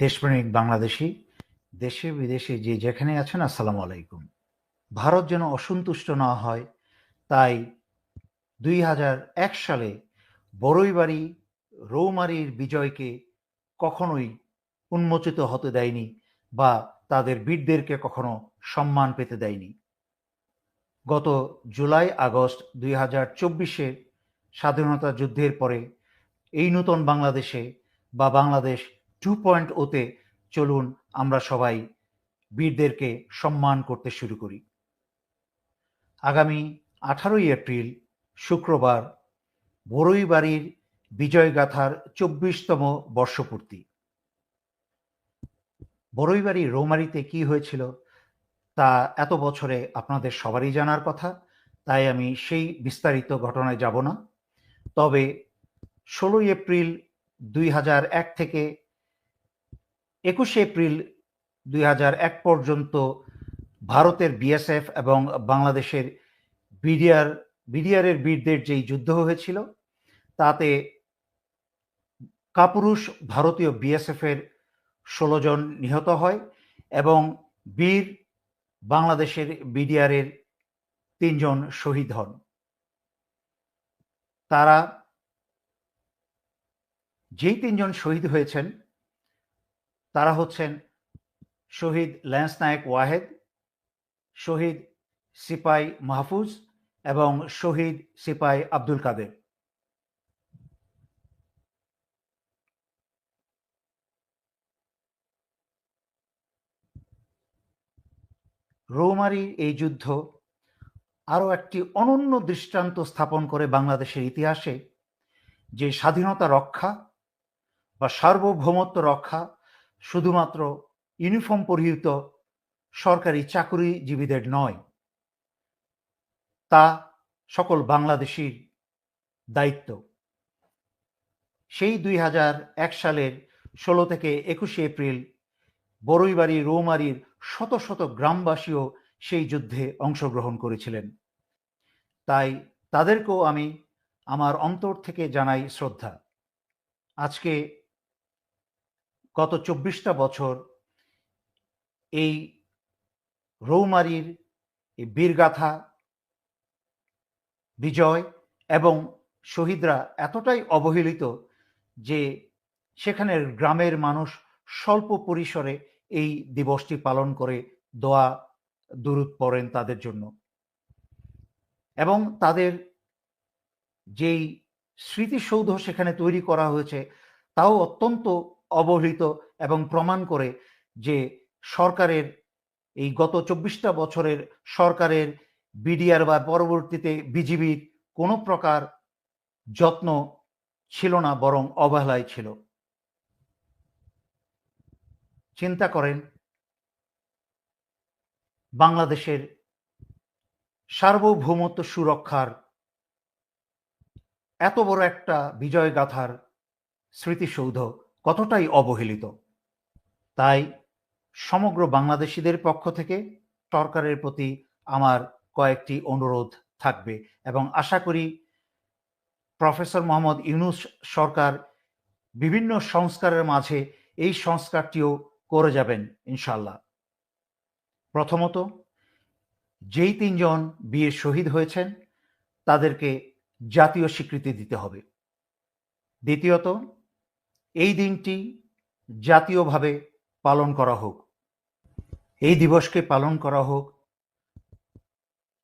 দেশপ্রেমিক বাংলাদেশি, দেশে বিদেশে যে যেখানে আছেন, আসসালামু আলাইকুম। ভারত যেন অসন্তুষ্ট না হয়, তাই দুই হাজার এক সালে বড়ইবাড়ি রৌমারির বিজয়কে কখনোই উন্মোচিত হতে দেয়নি বা তাদের বীরদেরকে কখনো সম্মান পেতে দেয়নি। গত জুলাই আগস্ট দুই হাজার চব্বিশে স্বাধীনতা যুদ্ধের পরে এই নতুন বাংলাদেশে বা বাংলাদেশ টু পয়েন্ট ওতে চলুন আমরা সবাই বীরদেরকে সম্মান করতে শুরু করি। আগামী আঠারোই এপ্রিল, শুক্রবার বড়ইবাড়ির বিজয়গাথার চব্বিশতম বর্ষপূর্তি। বড়ইবাড়ি রৌমারিতে কি হয়েছিল তা এত বছরে আপনাদের সবারই জানার কথা, তাই আমি সেই বিস্তারিত ঘটনায় যাব না। তবে ষোলোই এপ্রিল দুই হাজার এক থেকে একুশে এপ্রিল দুই এক পর্যন্ত ভারতের বিএসএফ এবং বাংলাদেশের বিডিআর, বিডিআরের বীরদের যেই যুদ্ধ হয়েছিল, তাতে কাপুরুষ ভারতীয় বিএসএফ এর ষোলো জন নিহত হয় এবং বীর বাংলাদেশের বিডিআরের তিনজন শহীদ হন। তারা যেই তিনজন শহীদ হয়েছেন তারা হচ্ছেন শহীদ ল্যান্স নায়ক ওয়াহেদ, শহীদ সিপাই মাহফুজ এবং শহীদ সিপাই আব্দুল কাদের। রৌমারির এই যুদ্ধ আরও একটি অনন্য দৃষ্টান্ত স্থাপন করে বাংলাদেশের ইতিহাসে যে স্বাধীনতা রক্ষা বা সার্বভৌমত্ব রক্ষা শুধুমাত্র ইউনিফর্ম পরিহিত সরকারি চাকুরিজীবীদের নয়, তা সকল বাংলাদেশির দায়িত্ব। সেই দুই হাজার এক সালের ষোলো থেকে একুশে এপ্রিল বড়ইবাড়ি রৌমারির শত শত গ্রামবাসীও সেই যুদ্ধে অংশগ্রহণ করেছিলেন। তাই তাদেরকেও আমি আমার অন্তর থেকে জানাই শ্রদ্ধা। আজকে গত চব্বিশটা বছর এই রৌমারির এই বীরগাথা, বিজয় এবং শহীদরা এতটাই অবহেলিত যে সেখানের গ্রামের মানুষ স্বল্প পরিসরে এই দিবসটি পালন করে দোয়া, দুরুদ পড়েন তাদের জন্য। এবং তাদের যেই স্মৃতিসৌধ সেখানে তৈরি করা হয়েছে, তাও অত্যন্ত অবহেলিত এবং প্রমাণ করে যে সরকারের এই গত চব্বিশটা বছরের সরকারের বিডিআর বা পরবর্তীতে বিজিবির কোনো প্রকার যত্ন ছিল না, বরং অবহেলায় ছিল। চিন্তা করেন, বাংলাদেশের সার্বভৌমত্ব সুরক্ষার এত বড় একটা বিজয় গাথার স্মৃতিসৌধ কতটাই অবহেলিত? তাই সমগ্র বাংলাদেশিদের পক্ষ থেকে সরকারের প্রতি আমার কয়েকটি অনুরোধ থাকবে এবং আশা করি প্রফেসর মোহাম্মদ ইউনুস সরকার বিভিন্ন সংস্কারের মাঝে এই সংস্কারটিও করে যাবেন ইনশাল্লাহ প্রথমত, যেই তিনজন বীর শহীদ হয়েছেন, তাদেরকে জাতীয় স্বীকৃতি দিতে হবে। দ্বিতীয়ত এই দিনটি জাতীয়ভাবে পালন করা হোক। এই দিবসকে পালন করা হোক।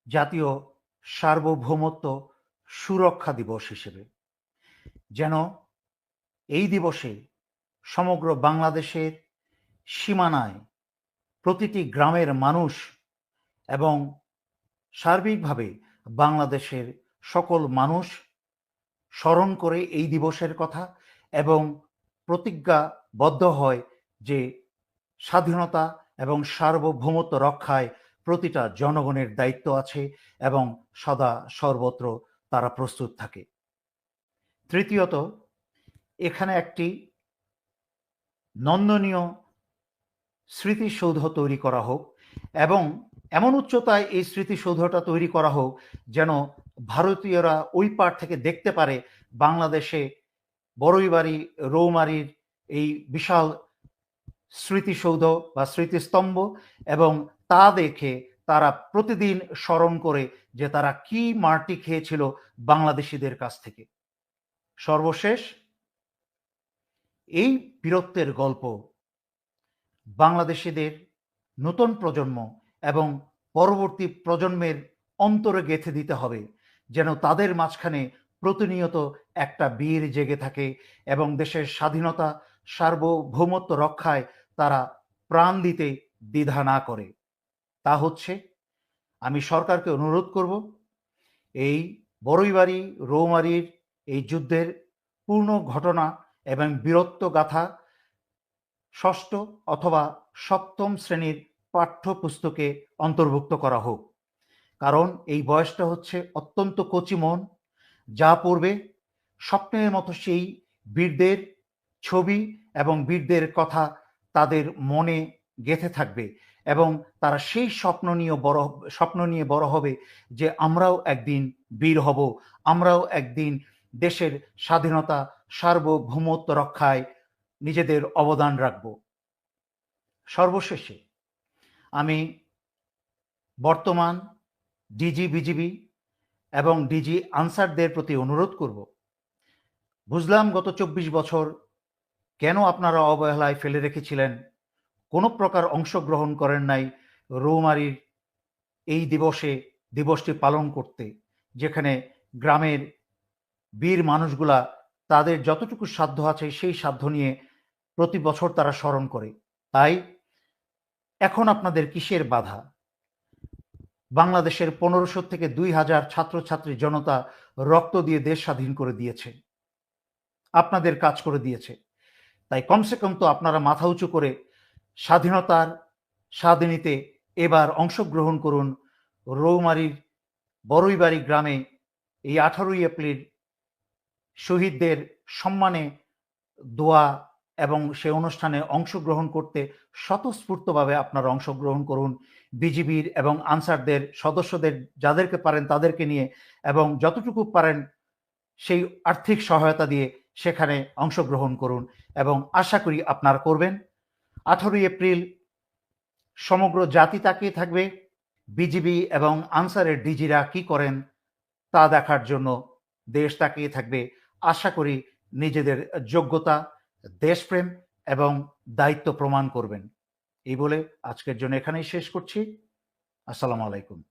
জাতীয় সার্বভৌমত্ব সুরক্ষা দিবস হিসেবে। যেন এই দিবসে সমগ্র বাংলাদেশের সীমানায় প্রতিটি গ্রামের মানুষ এবং সার্বিকভাবে বাংলাদেশের সকল মানুষ স্মরণ করে এই দিবসের কথা এবং প্রতিজ্ঞাবদ্ধ হয় যে স্বাধীনতা এবং সার্বভৌমত্ব রক্ষায় প্রতিটা জনগণের দায়িত্ব আছে এবং সদা সর্বত্র তারা প্রস্তুত থাকে। তৃতীয়ত, এখানে একটি নন্দনীয় স্মৃতিসৌধ তৈরি করা হোক এবং এমন উচ্চতায় এই স্মৃতিসৌধটা তৈরি করা হোক যেন ভারতীয়রা ওই পার থেকে দেখতে পারে বাংলাদেশে বড়ইবাড়ি রৌমারির এই বিশাল স্মৃতিসৌধ বা স্মৃতিস্তম্ভ এবং তা দেখে তারা প্রতিদিন স্মরণ করে যে তারা কি মারটি খেয়েছিল বাংলাদেশিদের কাছ থেকে। সর্বশেষ, এই বীরত্বের গল্প বাংলাদেশিদের নতুন প্রজন্ম এবং পরবর্তী প্রজন্মের অন্তরে গেঁথে দিতে হবে, যেন তাদের মাঝখানে প্রতিনিয়ত একটা বীর জেগে থাকে এবং দেশের স্বাধীনতা, সার্বভৌমত্ব রক্ষায় তারা প্রাণ দিতে দ্বিধা না করে। তা হচ্ছে, আমি সরকারকে অনুরোধ করব, এই বড়ইবাড়ি, রৌমারির এই যুদ্ধের পূর্ণ ঘটনা এবং বীরত্ব গাথা ষষ্ঠ অথবা সপ্তম শ্রেণির পাঠ্যপুস্তকে অন্তর্ভুক্ত করা হোক। কারণ এই বয়সটা হচ্ছে অত্যন্ত কচি মন যা পড়বে, স্বপ্নের মতো সেই বীরদের ছবি এবং বীরদের কথা তাদের মনে গেঁথে থাকবে এবং তারা সেই স্বপ্ন নিয়ে বড়, স্বপ্ন নিয়ে বড় হবে যে আমরাও একদিন বীর হব, আমরাও একদিন দেশের স্বাধীনতা, সার্বভৌমত্ব রক্ষায় নিজেদের অবদান রাখব। সর্বশেষে আমি বর্তমান ডিজি বিজিবি এবং ডিজি আনসারদের প্রতি অনুরোধ করব। বুঝলাম গত চব্বিশ বছর কেন আপনারা অবহেলায় ফেলে রেখেছিলেন? কোনো প্রকার অংশগ্রহণ করেন নাই রৌমারির এই দিবসে, দিবসটি পালন করতে, যেখানে গ্রামের বীর মানুষগুলা তাদের যতটুকু সাধ্য আছে সেই সাধ্য নিয়ে প্রতি বছর তারা স্মরণ করে। তাই এখন আপনাদের কিসের বাধা? বাংলাদেশের পনেরোশো থেকে দুই হাজার ছাত্রছাত্রী জনতা রক্ত দিয়ে দেশ স্বাধীন করে দিয়েছে। আপনাদের কাজ করে দিয়েছে। তাই কমসে কম তো আপনারা মাথা উঁচু করে স্বাধীনতার স্বাধীনীতে এবার অংশগ্রহণ করুন রৌমারির বড়ইবাড়ি গ্রামে এই আঠারোই এপ্রিল শহীদদের সম্মানে দোয়া এবং সে অনুষ্ঠানে অংশগ্রহণ করতে স্বতঃস্ফূর্তভাবে আপনারা অংশগ্রহণ করুন। বিজিবির এবং আনসারদের সদস্যদের যাদেরকে পারেন তাদেরকে নিয়ে এবং যতটুকু পারেন সেই আর্থিক সহায়তা দিয়ে সেখানে অংশগ্রহণ করুন এবং আশা করি আপনারা করবেন। আঠারোই এপ্রিল সমগ্র জাতি তাকিয়ে থাকবে। বিজিবি এবং আনসারের ডিজিরা কি করেন তা দেখার জন্য দেশ তাকিয়ে থাকবে। আশা করি নিজেদের যোগ্যতা দেশপ্রেম এবং দায়িত্ব প্রমাণ করবেন। এই বলে আজকের জন্য এখানেই শেষ করছি। আসসালামু আলাইকুম।